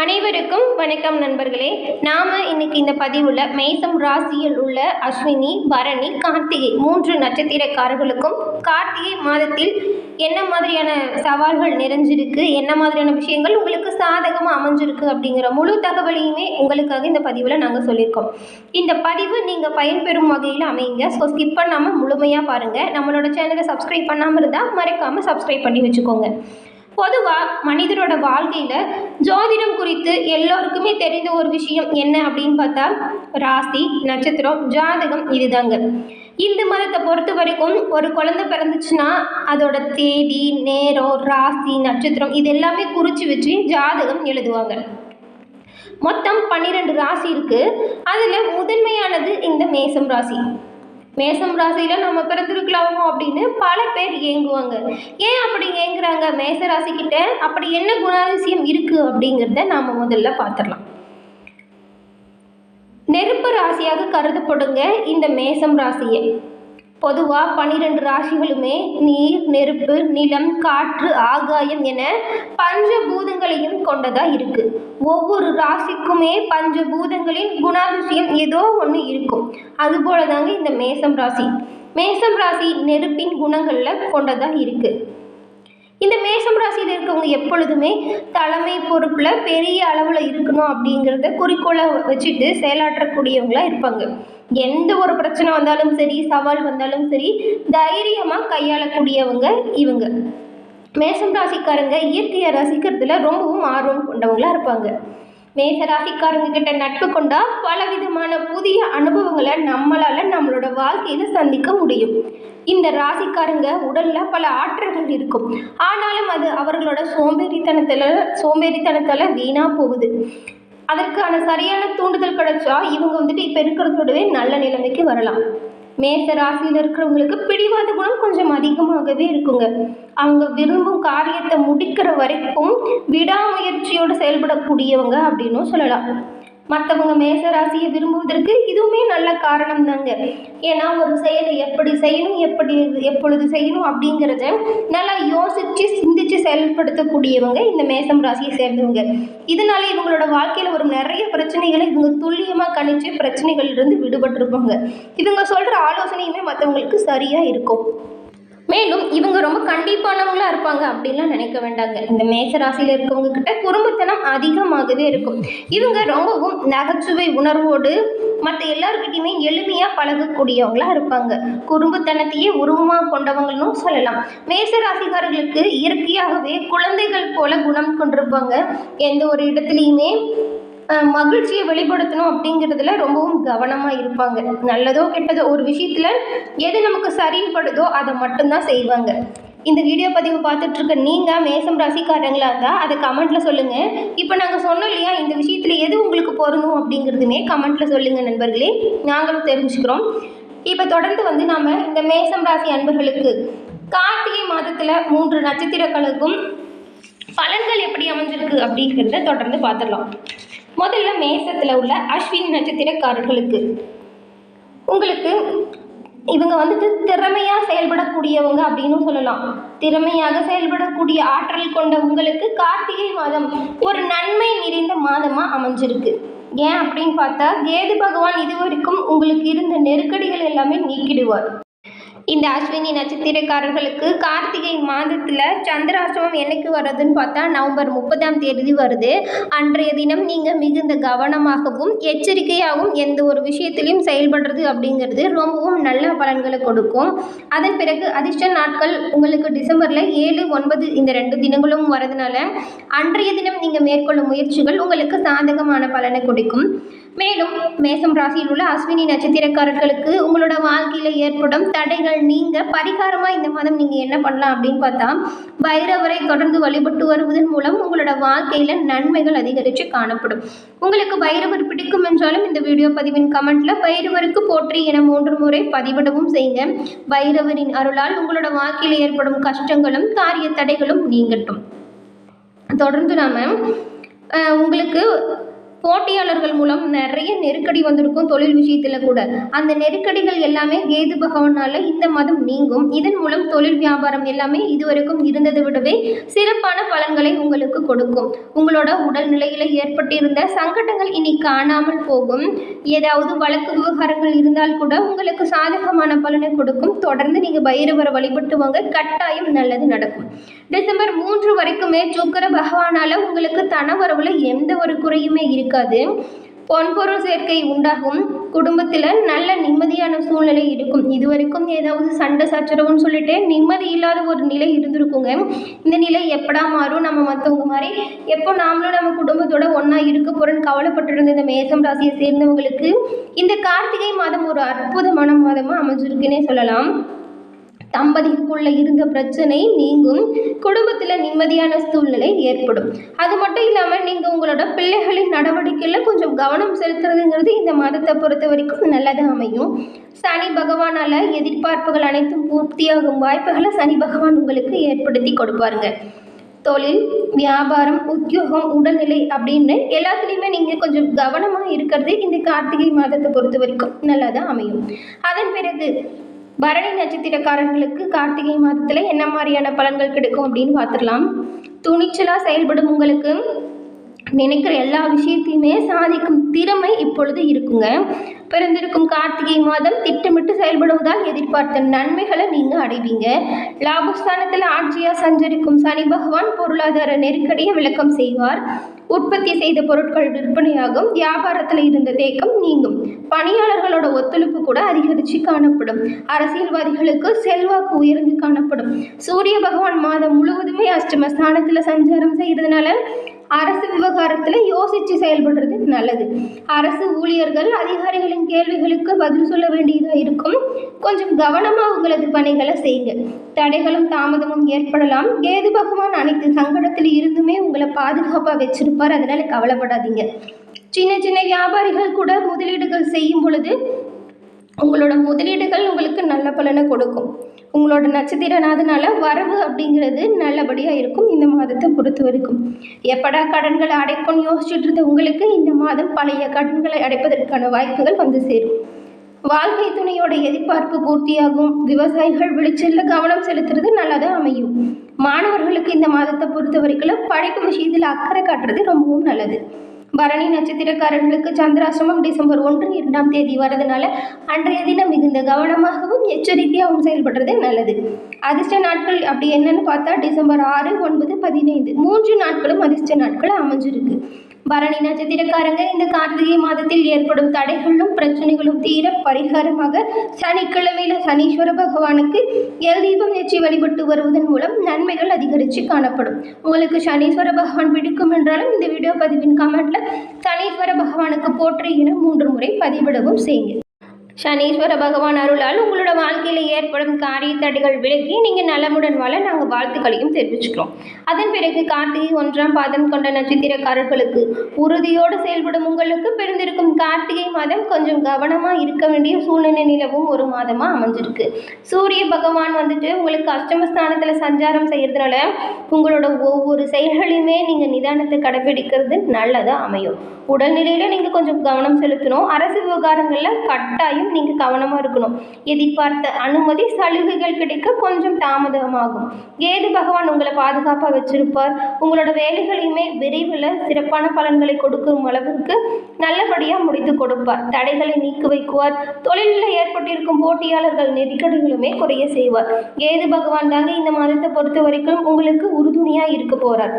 அனைவருக்கும் வணக்கம் நண்பர்களே. நாம் இன்னைக்கு இந்த பதிவில் மேசம் ராசியில் உள்ள அஸ்வினி பரணி கார்த்திகை மூன்று நட்சத்திரக்காரர்களுக்கும் கார்த்திகை மாதத்தில் என்ன மாதிரியான சவால்கள் நிறைஞ்சிருக்கு என்ன மாதிரியான விஷயங்கள் உங்களுக்கு சாதகமாக அமைஞ்சிருக்கு அப்படிங்கிற முழு தகவலையுமே உங்களுக்காக இந்த பதிவில் நாங்கள் சொல்லியிருக்கோம். இந்த பதிவு நீங்கள் பயன்பெறும் வகையில் அமைங்க ஸோ ஸ்கிப் பண்ணாமல் முழுமையாக பாருங்கள் நம்மளோட சேனலை சப்ஸ்கிரைப் பண்ணாமல் இருந்தால் மறக்காமல் சப்ஸ்கிரைப் பண்ணி வச்சுக்கோங்க. பொதுவாக மனிதரோட வாழ்க்கையில் ஜோதிடம் குறித்து எல்லோருக்குமே தெரிந்த ஒரு விஷயம் என்ன அப்படின்னு பார்த்தா ராசி நட்சத்திரம் ஜாதகம் இதுதாங்க. இந்து மதத்தை பொறுத்த வரைக்கும் ஒரு குழந்தை பிறந்துச்சுன்னா அதோட தேதி நேரம் ராசி நட்சத்திரம் இது எல்லாமே குறித்து வச்சு ஜாதகம் எழுதுவாங்க. மொத்தம் பன்னிரெண்டு ராசி இருக்குது அதில் முதன்மையானது இந்த மேசம் ராசி. மேசம் ராசியில் நம்ம பிறந்திருக்கலாமோ அப்படின்னு பல பேர் ஏங்குவாங்க. ஏன் அப்படி ஏங்குறாங்க? மேச ராசிக்கிட்ட அப்படி என்ன குணாதிசயம் இருக்குது அப்படிங்கிறத நாம் முதல்ல பார்த்துடலாம். நெருப்பு ராசியாக கருதப்படுங்க இந்த மேசம் ராசியை. பொதுவாக பன்னிரெண்டு ராசிகளுமே நீர் நெருப்பு நிலம் காற்று ஆகாயம் என பஞ்சபூதங்களையும் கொண்டதாக இருக்குது ஒவ்வொரு ராசிக்குமே பஞ்சபூதங்களின் குணாதிசயம் ஏதோ ஒன்று இருக்கும். அதுபோல தாங்க இந்த மேசம் ராசி. மேசம் ராசி நெருப்பின் குணங்களில் கொண்டதாக இருக்குது இந்த மேசம் ராசியில் இருக்கவங்க எப்பொழுதுமே தலைமை பொறுப்பில் பெரிய அளவில் இருக்கணும் அப்படிங்கிறத குறிக்கோளை வச்சுட்டு செயலாற்றக்கூடியவங்களாக இருப்பாங்க. எந்த ஒரு பிரச்சனை வந்தாலும் சரி சவால் வந்தாலும் சரி தைரியமாக கையாளக்கூடியவங்க இவங்க. மேசம் ராசிக்காரங்க இயற்கையை ரசிக்கிறதுல ரொம்பவும் ஆர்வம் கொண்டவங்களாக இருப்பாங்க. மேச ராசிக்காரங்க கிட்ட நட்பு கொண்டா பல விதமான புதிய அனுபவங்களை நம்மளால நம்மளோட வாழ்க்கையில சந்திக்க முடியும். இந்த ராசிக்காரங்க உடல்ல பல ஆற்றல்கள் இருக்கும். ஆனாலும் அது அவர்களோட சோம்பேறித்தனத்துல சோம்பேறித்தனத்தால வீணா போகுது. அதற்கான சரியான தூண்டுதல் கிடைச்சா இவங்க வந்துட்டு இப்போ இருக்கிறதோடவே நல்ல நிலைமைக்கு வரலாம். மேச ராசியில் இருக்கிறவங்களுக்கு பிடிவாத குணம் கொஞ்சம் அதிகமாகவே இருக்குங்க. அவங்க விரும்பும் காரியத்தை முடிக்கிற வரைக்கும் விடாமுயற்சியோடு செயல்படக்கூடியவங்க அப்படின்னும் சொல்லலாம். மற்றவங்க மேச ராசியை விரும்புவதற்கு இதுவுமே நல்ல காரணம் தாங்க ஏன்னா ஒரு செயலை எப்படி செய்யணும் எப்படி எப்பொழுது செய்யணும் அப்படிங்கிறத நல்லா யோசித்து சிந்திச்சு செயல்படுத்தக்கூடியவங்க இந்த மேசம் ராசியை சேர்ந்தவங்க. இதனால இவங்களோட வாழ்க்கையில் வரும் நிறைய பிரச்சனைகளை இவங்க துல்லியமாக கணிச்சு பிரச்சனைகள்லேருந்து விடுபட்டிருப்பாங்க. இவங்க சொல்கிற ஆலோசனையுமே மற்றவங்களுக்கு சரியாக இருக்கும். மேலும் இவங்க ரொம்ப கண்டிப்பானவங்களா இருப்பாங்க அப்படின்லாம் நினைக்க வேண்டாங்க. இந்த மேச ராசியில் இருக்கவங்க கிட்ட குறும்புத்தனம் அதிகமாகவே இருக்கும். இவங்க ரொம்பவும் நகைச்சுவை உணர்வோடு மற்ற எல்லாருக்கிட்டையுமே எளிமையாக பழகக்கூடியவங்களா இருப்பாங்க. குறும்புத்தனத்தையே உருவமாக கொண்டவங்களும் சொல்லலாம். மேசராசிக்காரர்களுக்கு இயற்கையாகவே குழந்தைகள் போல குணம் கொண்டிருப்பாங்க. எந்த ஒரு இடத்துலையுமே மகிழ்ச்சியை வெளிப்படுத்தணும் அப்படிங்கிறதுல ரொம்பவும் கவனமாக இருப்பாங்க. நல்லதோ கெட்டதோ ஒரு விஷயத்தில் எது நமக்கு சரிப்படுதோ அதை மட்டும்தான் செய்வாங்க. இந்த வீடியோ பதிவு பார்த்துட்ருக்க நீங்கள் மேசம் ராசிக்காரங்களா இருந்தால் அதை கமெண்ட்டில் சொல்லுங்கள் இப்போ நாங்கள் சொன்னோம் இல்லையா இந்த விஷயத்தில் எது உங்களுக்கு பொருந்தும் அப்படிங்கிறதுமே கமெண்ட்டில் சொல்லுங்கள் நண்பர்களே. நாங்களும் தெரிஞ்சுக்கிறோம். இப்போ தொடர்ந்து வந்து நாம் இந்த மேசம் ராசி அன்பர்களுக்கு கார்த்திகை மாதத்தில் மூன்று நட்சத்திரங்களுக்கும் பலன்கள் எப்படி அமைஞ்சிருக்கு அப்படிங்கிறத தொடர்ந்து பார்த்துடலாம். முதல்ல மேசத்தில் உள்ள அஸ்வின் நட்சத்திரக்காரர்களுக்கு. உங்களுக்கு இவங்க வந்துட்டு திறமையாக செயல்படக்கூடியவங்க அப்படின்னு சொல்லலாம். திறமையாக செயல்படக்கூடிய ஆற்றல் கொண்ட உங்களுக்கு கார்த்திகை மாதம் ஒரு நன்மை நிறைந்த மாதமாக அமைஞ்சிருக்கு. ஏன் அப்படின்னு பார்த்தா கேது பகவான் இதுவரைக்கும் உங்களுக்கு இருந்த நெருக்கடிகள் எல்லாமே நீக்கிடுவார். இந்த அஸ்வினி நட்சத்திரக்காரர்களுக்கு கார்த்திகை மாதத்தில் சந்திராசிரமம் என்னைக்கு வருதுன்னு பார்த்தா நவம்பர் முப்பதாம் தேதி வருது. அன்றைய தினம் நீங்கள் மிகுந்த கவனமாகவும் எச்சரிக்கையாகவும் எந்த ஒரு விஷயத்திலையும் செயல்படுறது அப்படிங்கிறது ரொம்பவும் நல்ல பலன்களை கொடுக்கும். அதன் பிறகு அதிர்ஷ்ட நாட்கள் உங்களுக்கு டிசம்பரில் ஏழு ஒன்பது இந்த ரெண்டு தினங்களும் வரதுனால அன்றைய தினம் நீங்கள் மேற்கொள்ளும் முயற்சிகள் உங்களுக்கு சாதகமான பலனை கொடுக்கும். மேலும் மேசம் ராசியில் உள்ள அஸ்வினி நட்சத்திரக்காரர்களுக்கு உங்களோட வாழ்க்கையில் ஏற்படும் தடைகள் நீங்க பரிகாரமாக இந்த மாதம் நீங்கள் என்ன பண்ணலாம் அப்படின்னு பார்த்தா பைரவரை தொடர்ந்து வழிபட்டு வருவதன் மூலம் உங்களோட வாழ்க்கையில் நன்மைகள் அதிகரித்து காணப்படும். உங்களுக்கு பைரவர் பிடிக்கும் என்றாலும் இந்த வீடியோ பதிவின் கமெண்ட்ல பைரவருக்கு போற்றி என மூன்று முறை பதிவிடவும் செய்யுங்க. பைரவரின் அருளால் உங்களோட வாழ்க்கையில் ஏற்படும் கஷ்டங்களும் காரிய தடைகளும் நீங்கட்டும். தொடர்ந்து நாம உங்களுக்கு போட்டியாளர்கள் மூலம் நிறைய நெருக்கடி வந்திருக்கும் தொழில் விஷயத்தில் கூட. அந்த நெருக்கடிகள் எல்லாமே கேது பகவானால இந்த மாதம் நீங்கும். இதன் மூலம் தொழில் வியாபாரம் எல்லாமே இதுவரைக்கும் இருந்ததை விடவே சிறப்பான பலன்களை உங்களுக்கு கொடுக்கும். உங்களோட உடல்நிலையில் ஏற்பட்டிருந்த சங்கடங்கள் இனி காணாமல் போகும். ஏதாவது வழக்கு விவகாரங்கள் இருந்தால் கூட உங்களுக்கு சாதகமான பலனை கொடுக்கும். தொடர்ந்து நீங்கள் பைரவரை வழிபட்டு வாங்க. கட்டாயம் நல்லது நடக்கும். டிசம்பர் மூன்று வரைக்குமே சுக்கர பகவானால உங்களுக்கு தனவரவில் எந்த ஒரு குறையுமே இருக்கு இருக்காது. பொன்பொருள் சேர்க்கை உண்டாகும். குடும்பத்தில் நல்ல நிம்மதியான சூழ்நிலை இருக்கும். இது வரைக்கும் ஏதாவது சண்டை சச்சரவுன்னு சொல்லிட்டு நிம்மதி இல்லாத ஒரு நிலை இருந்திருக்குங்க. இந்த நிலை எப்படா மாறும்? நம்ம மற்றவங்க மாதிரி எப்போ நாமளும் நம்ம குடும்பத்தோட ஒன்றா இருக்க போகிறோன்னு கவலைப்பட்டிருந்த இந்த மேசம் ராசியை சேர்ந்தவங்களுக்கு இந்த கார்த்திகை மாதம் ஒரு அற்புதமான மாதமாக அமைஞ்சிருக்குன்னே சொல்லலாம். தம்பதிக்குள்ள இருந்த பிரச்சனை நீங்கும். குடும்பத்தில் நிம்மதியான சூழ்நிலை ஏற்படும். அது மட்டும் இல்லாமல் நீங்கள் உங்களோட பிள்ளைகளின் நடவடிக்கையில் கொஞ்சம் கவனம் செலுத்துறதுங்கிறது இந்த மாதத்தை பொறுத்த வரைக்கும் நல்லதாக அமையும். சனி பகவானால் எதிர்பார்ப்புகள் அனைத்தும் பூர்த்தியாகும் வாய்ப்புகளை சனி பகவான் உங்களுக்கு ஏற்படுத்தி கொடுப்பாருங்க. தொழில் வியாபாரம் உத்தியோகம் உடல்நிலை அப்படின்னு எல்லாத்துலேயுமே நீங்கள் கொஞ்சம் கவனமாக இருக்கிறது இந்த கார்த்திகை மாதத்தை பொறுத்த வரைக்கும் நல்லா தான் அமையும். அதன் பிறகு பரணி நட்சத்திரக்காரர்களுக்கு கார்த்திகை மாதத்தில் என்ன மாதிரியான பலன்கள் கிடைக்கும் அப்படின்னு பார்த்துடலாம். துணிச்சலாக செயல்படும் உங்களுக்கு நினைக்கிற எல்லா விஷயத்தையுமே சாதிக்கும் திறமை இப்பொழுது இருக்குங்க. பிறந்திருக்கும் கார்த்திகை மாதம் திட்டமிட்டு செயல்படுவதால் எதிர்பார்த்த நன்மைகளை நீங்கள் அடைவீங்க. லாபஸ்தானத்தில் ஆட்சியாக சஞ்சரிக்கும் சனி பகவான் பொருளாதார நெருக்கடியை விளக்கம் செய்வார். உற்பத்தி செய்த பொருட்கள் விற்பனையாகும் வியாபாரத்தில் இருந்த தேக்கம் நீங்கும். பணியாளர்களோட ஒத்துழைப்பு கூட அதிகரித்து காணப்படும். அரசியல்வாதிகளுக்கு செல்வாக்கு உயர்ந்து காணப்படும். சூரிய பகவான் மாதம் முழுவதுமே அஷ்டம ஸ்தானத்தில் சஞ்சாரம் செய்கிறதுனால அரசு விவகாரத்தில் யோசித்து செயல்படுறது நல்லது. அரசு ஊழியர்கள் அதிகாரிகளின் கேள்விகளுக்கு பதில் சொல்ல வேண்டியதாக இருக்கும். கொஞ்சம் கவனமாக உங்களது பணிகளை செய்யுங்க. தடைகளும் தாமதமும் ஏற்படலாம். கேது பகவான் அனைத்து சங்கடத்தில் இருந்துமே உங்களை பாதுகாப்பாக வச்சிருப்பார். அதனால் கவலைப்படாதீங்க. சின்ன சின்ன வியாபாரிகள் கூட முதலீடுகள் செய்யும் பொழுது உங்களோட முதலீடுகள் உங்களுக்கு நல்ல பலனை கொடுக்கும். உங்களோட நட்சத்திரனாதனால வரவு அப்படிங்கிறது நல்லபடியாக இருக்கும். இந்த மாதத்தை பொறுத்த வரைக்கும். எப்படா கடன்களை அடைக்கும்னு யோசிச்சுட்டு இருந்த உங்களுக்கு இந்த மாதம் பழைய கடன்களை அடைப்பதற்கான வாய்ப்புகள் வந்து சேரும். வாழ்க்கை துணையோட எதிர்பார்ப்பு பூர்த்தியாகும். விவசாயிகள் விளைச்சலில் கவனம் செலுத்துறது நல்லதாக அமையும். மாணவர்களுக்கு இந்த மாதத்தை பொறுத்த வரைக்கும் படிப்பு விஷயத்தில் அக்கறை காட்டுறது ரொம்பவும் நல்லது. பரணி நட்சத்திரக்காரர்களுக்கு சந்திராசிரமம் டிசம்பர் ஒன்று இரண்டாம் தேதி வரதுனால அன்றைய தினம் மிகுந்த கவனமாகவும் எச்சரிக்கையாகவும் செயல்படுறது நல்லது. அதிர்ஷ்ட நாட்கள் அப்படி என்னன்னு பார்த்தா டிசம்பர் ஆறு ஒன்பது பதினைந்து. மூன்று நாட்களும் அதிர்ஷ்ட நாட்கள் அமைஞ்சிருக்கு. பரணி நட்சத்திரக்காரங்க இந்த கார்த்திகை மாதத்தில் ஏற்படும் தடைகளும் பிரச்சனைகளும் தீர பரிகாரமாக சனிக்கிழமையில சனீஸ்வர பகவானுக்கு எல் தீபம் ஏற்றி வழிபட்டு வருவதன் மூலம் நன்மைகள் அதிகரித்து காணப்படும். உங்களுக்கு சனீஸ்வர பகவான் பிடிக்கும் என்றாலும் இந்த வீடியோ பதிவின் கமெண்ட்ல சனீஸ்வர பகவானுக்கு போற்றி என மூன்று முறை பதிவிடவும் செய்யுங்க. சனீஸ்வர பகவான் அருளால் உங்களோட வாழ்க்கையில் ஏற்படும் காரிய தடைகள் விலகி நீங்கள் நலமுடன் வாழ நாங்கள் வாழ்த்துக்களையும் தெரிவிச்சுக்கிறோம். அதன் பிறகு கார்த்திகை ஒன்றாம் பாதம் கொண்ட நட்சத்திரக்காரர்களுக்கு உறுதியோடு செயல்படும் உங்கள் கார்த்திகை மாதம் கொஞ்சம் கவனமாக இருக்க வேண்டிய சூழ்நிலை நிலவும் ஒரு மாதமாக அமைஞ்சிருக்கு. சூரிய பகவான் வந்துட்டு உங்களுக்கு அஷ்டமஸ்தானத்தில் சஞ்சாரம் செய்கிறதுனால உங்களோட ஒவ்வொரு செயல்களையுமே நீங்கள் நிதானத்தை கடைபிடிக்கிறது நல்லதாக அமையும். உடல்நிலையில் நீங்கள் கொஞ்சம் கவனம் செலுத்தணும். அரசு விவகாரங்களில் கட்டாயம் நீங்கள் கவனமாக இருக்கணும். எதிர்பார்த்த அனுமதி சலுகைகள் கிடைக்க கொஞ்சம் தாமதமாகும். ஏது பகவான் உங்களை பாதுகாப்பாக வச்சிருப்பார். உங்களோட வேலைகளையுமே விரைவில் சிறப்பான பலன்களை கொடுக்கும் அளவுக்கு நல்லபடியாக முடித்து கொடுப்பார். தடைகளை நீக்கி வைக்குவார். தொழிலில் ஏற்பட்டிருக்கும் போட்டியாளர்கள் நெருக்கடிகளுமே குறைய செய்வார். கேது பகவான் தாங்க இந்த மாதத்தை பொறுத்த வரைக்கும் உங்களுக்கு உறுதுணையாக இருக்க போகிறார்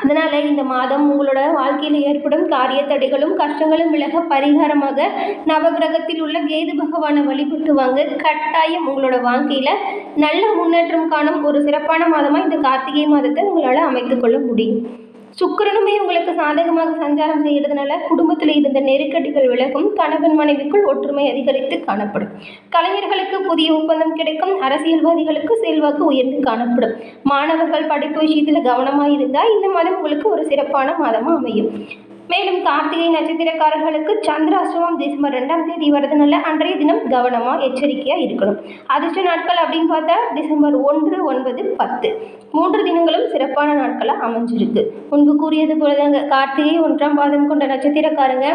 அதனால் இந்த மாதம் உங்களோட வாழ்க்கையில் ஏற்படும் காரிய தடைகளும் கஷ்டங்களும் விலக பரிகாரமாக நவகிரகத்தில் உள்ள கேது பகவானை வழிபட்டு வாங்க. கட்டாயம் உங்களோட வாழ்க்கையில் நல்ல முன்னேற்றம் காணும் ஒரு சிறப்பான மாதமாக இந்த கார்த்திகை மாதத்தை உங்களால் அமைத்துக்கொள்ள முடியும். சுக்கிரனுமே உங்களுக்கு சாதகமாக சஞ்சாரம் செய்கிறதுனால குடும்பத்தில் இருந்த நெருக்கடிகள் விலகும் கணவன் மனைவிக்குள் ஒற்றுமை அதிகரித்து காணப்படும். கலைஞர்களுக்கு புதிய ஒப்பந்தம் கிடைக்கும் அரசியல்வாதிகளுக்கு செல்வாக்கு உயர்ந்து காணப்படும். மாணவர்கள் படிப்பு விஷயத்தில் கவனமாக இருந்தால் இந்த மாதம் உங்களுக்கு ஒரு சிறப்பான மாதமாக அமையும். மேலும் கார்த்திகை நட்சத்திரக்காரர்களுக்கு சந்திராசிரமம் டிசம்பர் ரெண்டாம் தேதி வரதுனால அன்றைய தினம் கவனமாக எச்சரிக்கையாக இருக்கணும். அதிர்ஷ்ட நாட்கள் அப்படின்னு பார்த்தா டிசம்பர் ஒன்று ஒன்பது பத்து. மூன்று தினங்களும் சிறப்பான நாட்களாக அமைஞ்சிருக்கு. முன்பு கூறியது போலதாங்க. கார்த்திகை ஒன்றாம் பாதம் கொண்ட நட்சத்திரக்காரங்க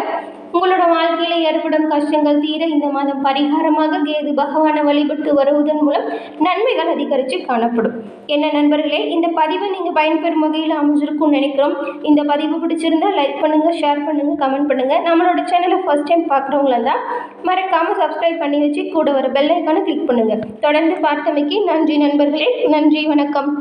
உங்களோட வாழ்க்கையில் ஏற்படும் கஷ்டங்கள் தீர இந்த மாதம் பரிகாரமாக கேது பகவானை வழிபட்டு வருவதன் மூலம் நன்மைகள் அதிகரித்து காணப்படும். என்ன நண்பர்களே இந்த பதிவை நீங்கள் பயன்பெறும் வகையில் அமைஞ்சிருக்கும்னு நினைக்கிறோம். இந்த பதிவு பிடிச்சிருந்தா லைக் பண்ணுங்கள் ஷேர் பண்ணுங்கள் கமெண்ட் பண்ணுங்கள் நம்மளோட சேனலை ஃபர்ஸ்ட் டைம் பார்க்குறவங்களா இருந்தால் மறக்காமல் சப்ஸ்கிரைப் பண்ணி வச்சு கூட வர பெல் ஐக்கானை கிளிக் பண்ணுங்கள் தொடர்ந்து பார்த்தமைக்கு நன்றி நண்பர்களே நன்றி வணக்கம்.